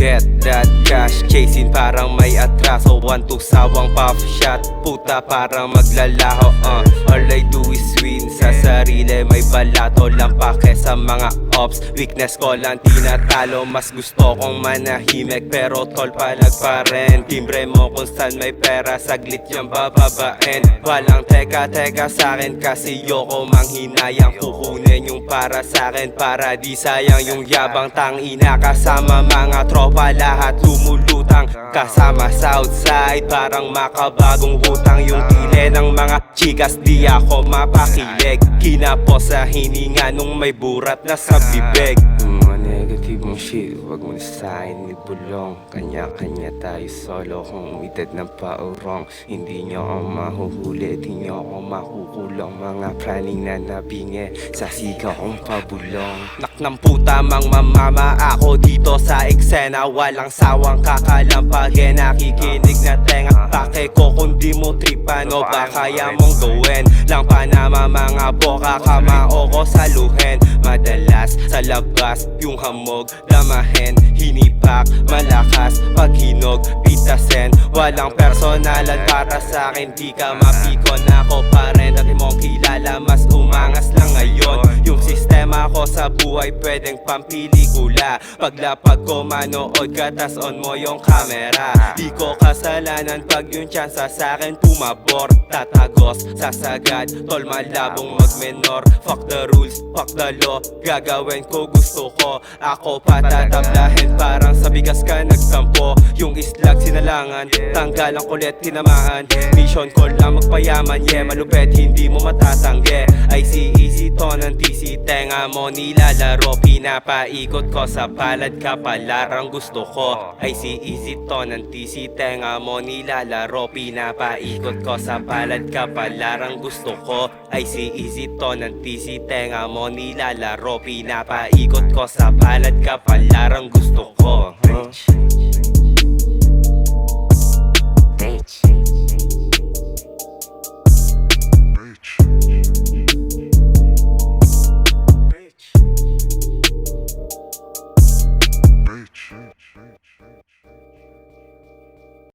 get that cash Chasing parang may atraso. One to sawang pop shot. Puta parang maglalaho uh. All I do is win Sa sarili may balato lang pake sa mga ops. Weakness ko lang tinatalo Mas gusto kong manahimik Pero tol palag pa rin. Timbre mo kung saan may pera Saglit yung bababain. Walang teka teka sa akin Kasi yoko manghinayang Kukunin yung para sa akin Para di sayang yung yabang tangina Kasama mga tropa lahat lumulutang Kasama Southside Parang makabagong hutang Yung ng mga chikas Di ako mapakilig. Kinapos sa hininga Nung may burat na sa bibig. Mga negatibong shit Huwag mo na sa akin ibulong Kanya-kanya tayo solo Kung umidad ng paurong Hindi nyo ako mahuhuli Di nyo ako makukulong. Mga praning na nabingi Sa sigaw kong pabulong. Nak ng puta mang mamama Ako dito sa eksena. Walang sawang kakalampagin Nakikinig na tenga Pake ko kung di mo tripan? O ba kaya mong gawin? Lang panama mga boka Kamao ko saluhin. Madalas sa labas Yung hamog Damahin Hinipak Malakas Paghinog Pitasin Walang personalan para sa akin Di ka mapikon. Ako pa rin Dati mong kilala Mas umangas ko sa buhay Pwedeng pampilikula Paglapag ko manood ka Tas on mo yung camera. Di ko kasalanan Pag yung chance sa akin pumabor Tatagos Sasagad Tol malabong magmenor. Fuck the rules Fuck the law Gagawin ko gusto ko. Ako patatablahin Parang sa bigas ka nagsampo Yung islag sinalangan Tanggal ang kulit tinamaan. Mission ko lang magpayaman Yeah malupet hindi mo matatangge I see easy to ng TC Tenga mo nilalaro. Pinapaikot ko sa palad ka palarang gusto ko. I see easy to ng TC Tenga mo nilalaro. Pinapaikot ko sa palad ka palarang gusto ko. I see easy to ng TC Tenga mo nilalaro. Pinapaikot ko sa palad ka palarang gusto ko. Huh?